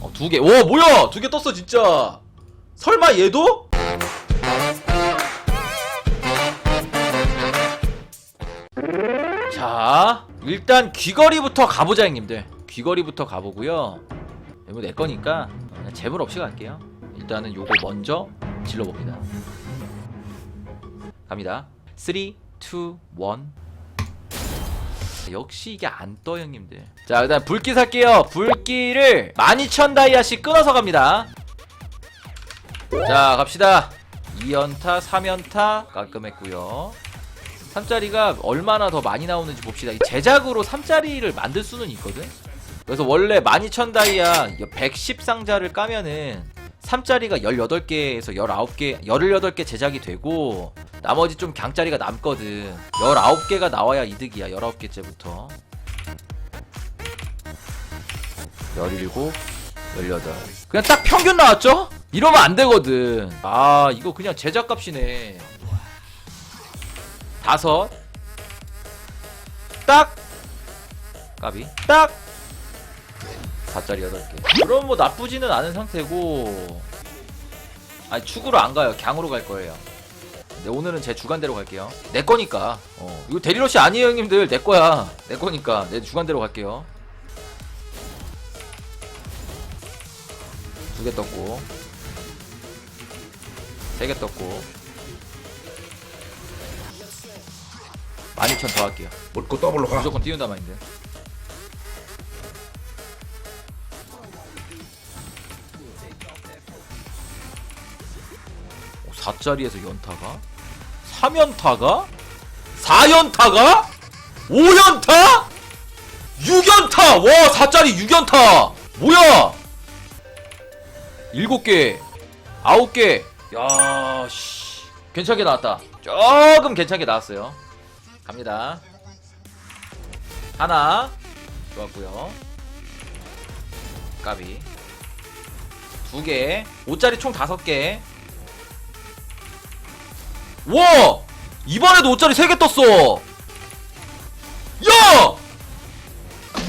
어, 두 개. 오, 뭐야? 두 개 떴어, 진짜. 설마 얘도? 자, 일단 귀걸이부터 가보자, 형님들. 귀걸이부터 가보고요. 이거 내 거니까 재물 없이 갈게요. 일단은 요거 먼저 질러봅니다. 갑니다. 3, 2, 1. 역시 이게 안 떠, 형님들. 자, 일단 불기 살게요. 불기를 12,000 다이아씩 끊어서 갑니다. 자, 갑시다. 2연타, 3연타 깔끔했고요. 3짜리가 얼마나 더 많이 나오는지 봅시다. 이 제작으로 3짜리를 만들 수는 있거든. 그래서 원래 12,000 다이아 110 상자를 까면은 3짜리가 18개에서 19개, 18개 제작이 되고 나머지 좀 강짜리가 남거든. 19개가 나와야 이득이야. 19개째부터. 17, 18. 그냥 딱 평균 나왔죠? 이러면 안 되거든. 아, 이거 그냥 제작값이네. 다섯. 딱. 까비. 딱. 4짜리 8개. 그럼 뭐 나쁘지는 않은 상태고. 아니, 축으로 안 가요. 강으로 갈 거예요. 네, 오늘은 제 주관대로 갈게요. 내 거니까. 어. 이거 대리러시 아니에요, 형님들. 내 거야. 내 거니까. 내 주관대로 갈게요. 두 개 떴고. 세 개 떴고. 12,000 더 할게요. 묻고 더블로 가. 무조건 띄운다 마인드. 오, 4짜리에서 연타가? 3연타가? 4연타가? 5연타? 6연타! 와, 4짜리 6연타! 뭐야! 7개, 9개. 야, 씨. 괜찮게 나왔다. 조금 괜찮게 나왔어요. 갑니다. 하나 좋았고요. 까비 두 개, 5짜리 총 다섯 개. 와! 이번에도 5짜리 세개 떴어. 야!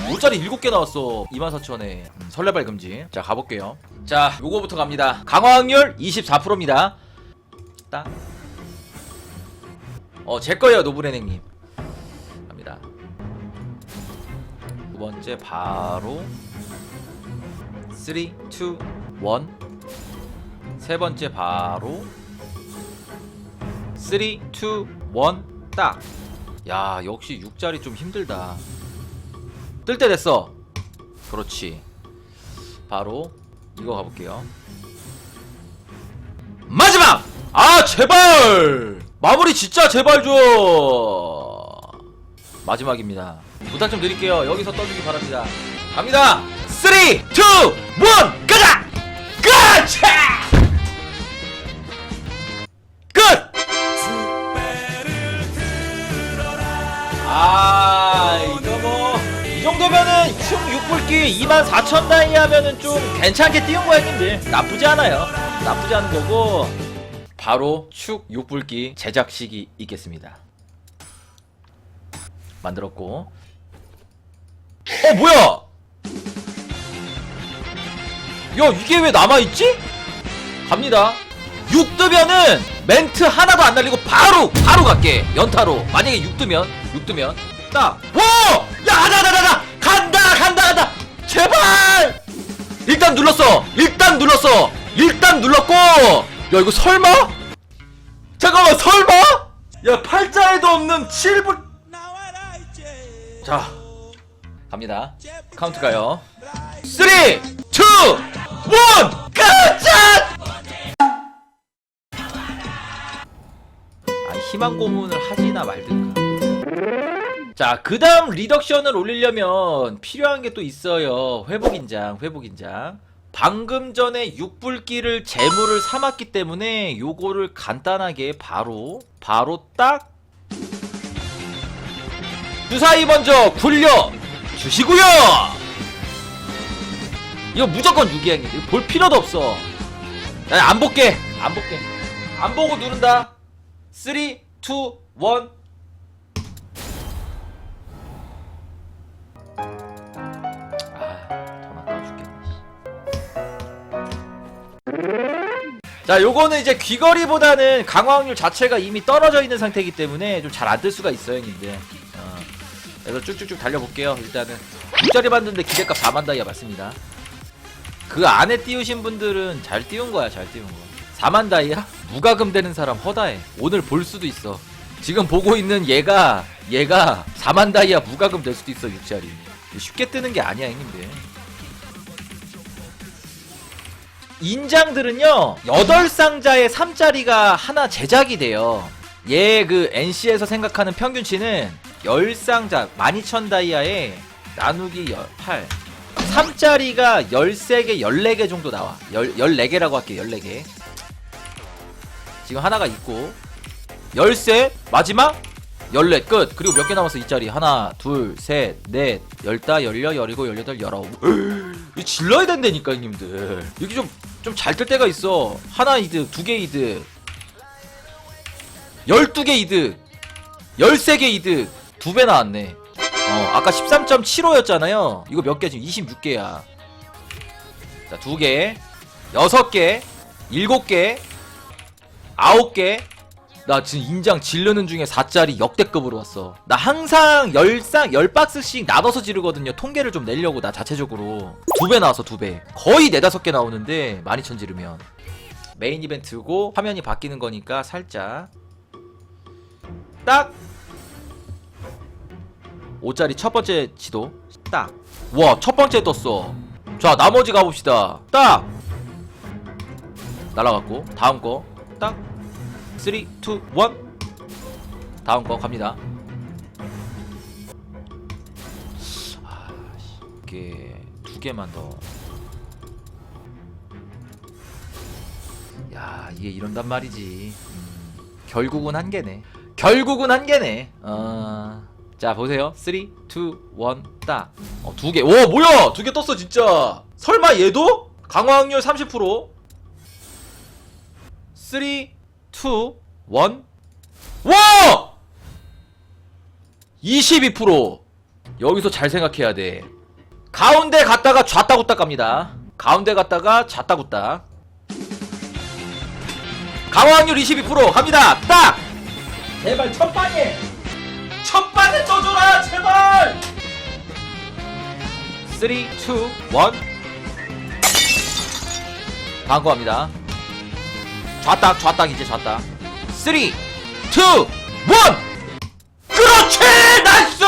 5짜리 7개 나왔어. 24,000에. 음, 설레발 금지. 자, 가볼게요. 자, 요거부터 갑니다. 강화 확률 24%입니다. 딱. 어, 제 거예요, 노브레넥님. 갑니다. 두 번째 바로 3, 2, 1. 세 번째 바로 3, 2, 1. 딱. 야, 역시 6자리 좀 힘들다. 뜰 때 됐어. 그렇지. 바로 이거 가볼게요. 마지막! 아, 제발! 마무리 진짜 제발 줘! 마지막입니다. 부탁 좀 드릴게요. 여기서 떠주기 바랍니다. 갑니다! 3, 2, 1, 가자! 가자! 24,000 다이 하면은 좀 괜찮게 띄운 거야, 형님들. 나쁘지 않아요. 나쁘지 않은 거고, 바로 축 6불기 제작식이 있겠습니다. 만들었고. 어, 뭐야! 야, 이게 왜 남아있지? 갑니다. 6 뜨면은 멘트 하나도 안 날리고 바로, 바로 갈게. 연타로. 만약에 6 뜨면, 6 뜨면. 딱. 와! 제발! 일단 눌렀어! 일단 눌렀어! 일단 눌렀고! 야, 이거 설마? 잠깐만, 설마? 야, 팔자에도 없는 7불. 자, 갑니다. 카운트 가요. 3, 2, 1, 가자! 아, 희망 고문을 하지나 말든가. 자, 그 다음 리덕션을 올리려면 필요한 게 또 있어요. 회복인장, 회복인장. 방금 전에 육불기를 재물을 삼았기 때문에 요거를 간단하게 바로, 바로 딱 주사위 먼저 굴려 주시고요. 이거 무조건 6이야. 이거 볼 필요도 없어. 나안 볼게. 안 볼게. 안 보고 누른다. 3, 2, 1. 자 요거는 이제 귀걸이보다는 강화 확률 자체가 이미 떨어져 있는 상태이기 때문에 좀 잘 안 뜰 수가 있어요 형님들 어. 그래서 쭉쭉쭉 달려볼게요 일단은. 6자리 만드는데 기대값 4만 다이아 맞습니다. 그 안에 띄우신 분들은 잘 띄운 거야 잘 띄운 거. 4만 다이아? 무과금 되는 사람 허다해. 오늘 볼 수도 있어. 지금 보고 있는 얘가 얘가 4만 다이아 무과금 될 수도 있어 6자리. 쉽게 뜨는 게 아니야 형님들 인장들은요 8상자에 3짜리가 하나 제작이 돼요 얘 그 NC에서 생각하는 평균치는 10상자 12,000 다이아에 나누기 8 3짜리가 13개 14개 정도 나와 10, 14개라고 할게요 14개 지금 하나가 있고 열쇠 마지막 14 끝. 그리고 몇 개 남았어 이 자리. 하나, 둘, 셋, 넷, 열다, 열여, 열이고, 열여덟, 열아홉. 이 질러야 된다니까 형님들. 여기 좀 좀 잘 뜰 때가 있어. 하나 이득, 두 개 이득. 열두 개 이득. 열세 개 이득. 두 배 나왔네. 어, 아까 13.75였잖아요. 이거 몇 개 지금 26개야. 자, 두 개. 여섯 개. 일곱 개. 아홉 개. 나 지금 인장 질르는 중에 4짜리 역대급으로 왔어. 나 항상 10쌍, 10박스씩 나눠서 지르거든요. 통계를 좀 내려고, 나 자체적으로. 두 배 나와서 두 배. 거의 네다섯 개 나오는데, 12,000 지르면. 메인 이벤트고, 화면이 바뀌는 거니까 살짝. 딱! 5짜리 첫 번째 지도. 딱. 와, 첫 번째 떴어. 자, 나머지 가봅시다. 딱! 날아갔고, 다음 거. 딱! 3, 2, 1 다음 거 갑니다 아, 이게 두 개만 더. 야, 이게 이런단 말이지. 음, 결국은 한 개네. 결국은 한 개네. 어, 자 보세요. 3, 2, 1, 딱. 어, 두 개. 오, 뭐야? 두 개 떴어 진짜. 설마 얘도? 강화 확률 30%. 3, 2, 1. 와! 22%. 여기서 잘 생각해야 돼. 가운데 갔다가 좌따 굿딱 갑니다. 가운데 갔다가 좌따 굿딱. 강화 확률 22% 갑니다. 딱! 제발 첫 방에! 첫 방에 떠줘라! 제발! 3, 2, 1 다음 거 갑니다. 좌딱 좌딱 이제 좌딱 3 2 1 그렇지! 나이스!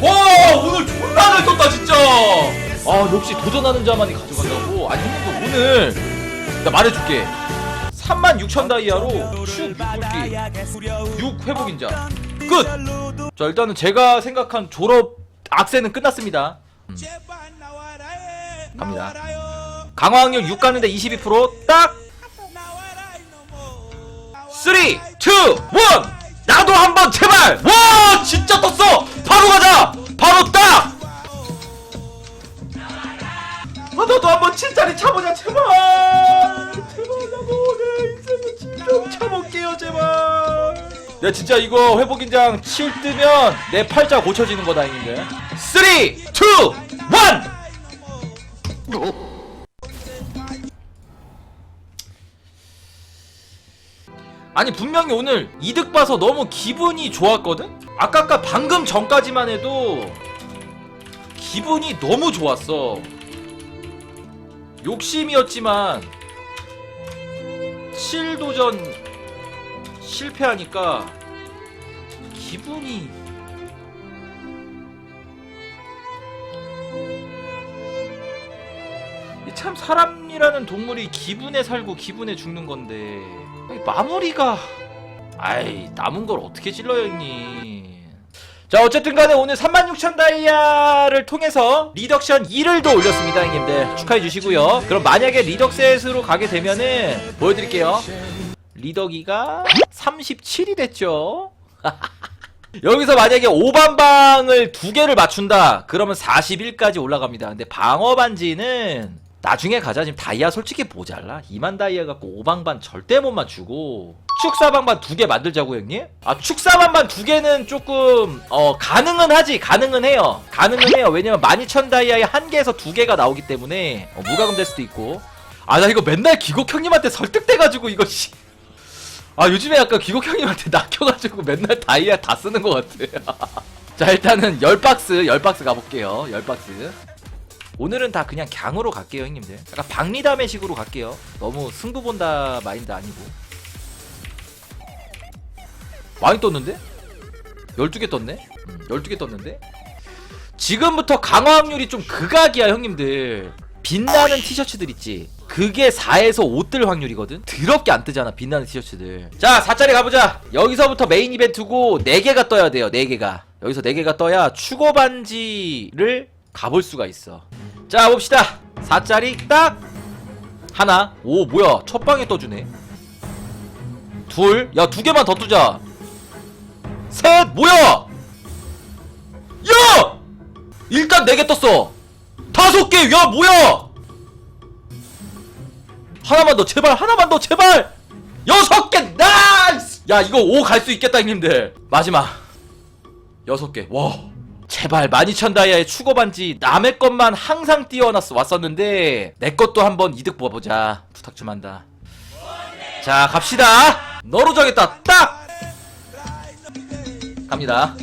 와 오늘 존나 잘 떴다 진짜! 아 역시 도전하는 자만이 가져간다고? 아니 형님도 오늘 나 말해줄게. 36,000 다이아로 축 6기 6 회복인자. 끝 자 일단은 제가 생각한 졸업 악세는 끝났습니다. 음. 갑니다. 강화 확률 6 가는데 22%딱. 3 2 1 나도 한번 제발. 와 진짜 떴어. 바로 가자. 바로 딱. 아, 너도 한번 7짜리 차보자 제발. 제발 나도 내 인생을 진짜 차볼게요 제발. 내 진짜 이거 회복인장 7 뜨면 내 팔자 고쳐지는 거다 형님들 3 2 1 아니 분명히 오늘 이득 봐서 너무 기분이 좋았거든? 아까 방금 전까지만 해도 기분이 너무 좋았어 욕심이었지만 7도전 실패하니까 기분이 참 사람이라는 동물이 기분에 살고 기분에 죽는 건데. 마무리가. 아이 남은 걸 어떻게 찔러요 형님? 자 어쨌든 간에 오늘 36,000 다이아를 통해서 리덕션 2를 더 올렸습니다 형님들. 축하해 주시고요. 그럼 만약에 리덕셋으로 가게 되면은 보여드릴게요. 리덕이가 37이 됐죠. 여기서 만약에 5반방을 두 개를 맞춘다. 그러면 41까지 올라갑니다. 근데 방어 반지는 나중에 가자. 지금 다이아 솔직히 모자라 2만 다이아 갖고 오방반 절대 못 맞추고. 축사방반 두 개 만들자고 형님? 아 축사방반 두 개는 조금 어 가능은 하지. 가능은 해요. 가능은 해요. 왜냐면 12,000 다이아에 한 개에서 두 개가 나오기 때문에 어, 무과금 될 수도 있고. 아 나 이거 맨날 기곡 형님한테 설득돼가지고 이거 씨. 아 요즘에 약간 기곡 형님한테 낚여가지고 맨날 다이아 다 쓰는 것 같아. 자 일단은 10박스 10박스 가볼게요. 10박스 오늘은 다 그냥 강으로 갈게요 형님들. 약간 박리담의 식으로 갈게요. 너무 승부 본다 마인드 아니고. 많이 떴는데? 12개 떴네? 음, 12개 떴는데? 지금부터 강화 확률이 좀 극악이야 형님들. 빛나는 티셔츠들 있지? 그게 4에서 5뜰 확률이거든? 더럽게 안 뜨잖아 빛나는 티셔츠들. 자 4짜리 가보자. 여기서부터 메인 이벤트고 4개가 떠야 돼요 4개가. 여기서 4개가 떠야 추고 반지를 가볼 수가 있어 자 봅시다. 4짜리 딱! 하나. 오 뭐야. 첫 방에 떠주네. 둘 야 두 개만 더 뜨자. 셋! 뭐야! 야! 일단 네 개 떴어. 다섯 개 야 뭐야! 하나만 더 제발. 하나만 더 제발! 여섯 개! 나이스! 야 이거 오갈수 있겠다 형님들. 마지막. 여섯 개와 제발 12,000 다이아의 추고 반지 남의 것만 항상 띄워놨어 왔었는데 내 것도 한번 이득 보아보자. 부탁 좀 한다. 자 갑시다. 너로 정했다. 딱! 갑니다.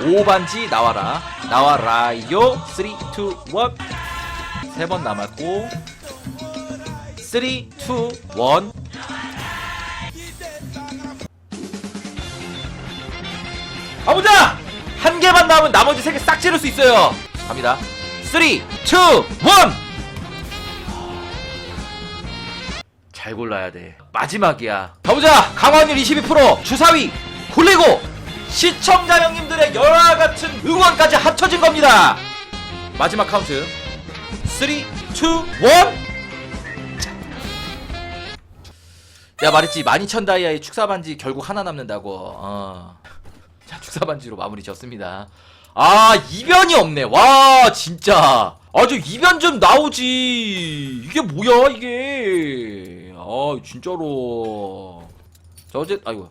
5반지 나와라. 나와라요. 3 2 1세 번 남았고. 3 2 1 가보자! 한 개만 남으면 나머지 세 개싹 지를 수 있어요 갑니다 3 2 1 잘 골라야 돼. 마지막이야. 가보자! 강화율 22%! 주사위! 굴리고! 시청자 형님들의 열화 같은 응원까지 합쳐진 겁니다! 마지막 카운트. 3, 2, 1! 내가 말했지, 12,000 다이아의 축사반지 결국 하나 남는다고. 어. 자, 축사반지로 마무리 졌습니다. 아, 이변이 없네. 와, 진짜. 아주 이변 좀 나오지. 이게 뭐야, 이게. 아, 진짜로. 자, 어제, 아이고.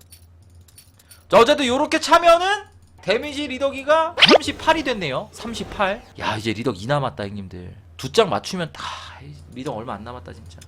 자, 어쨌든 요렇게 차면은 데미지 리더기가 38이 됐네요. 38. 야, 이제 리더 2 남았다, 형님들. 두 장 맞추면 다, 리더 얼마 안 남았다, 진짜.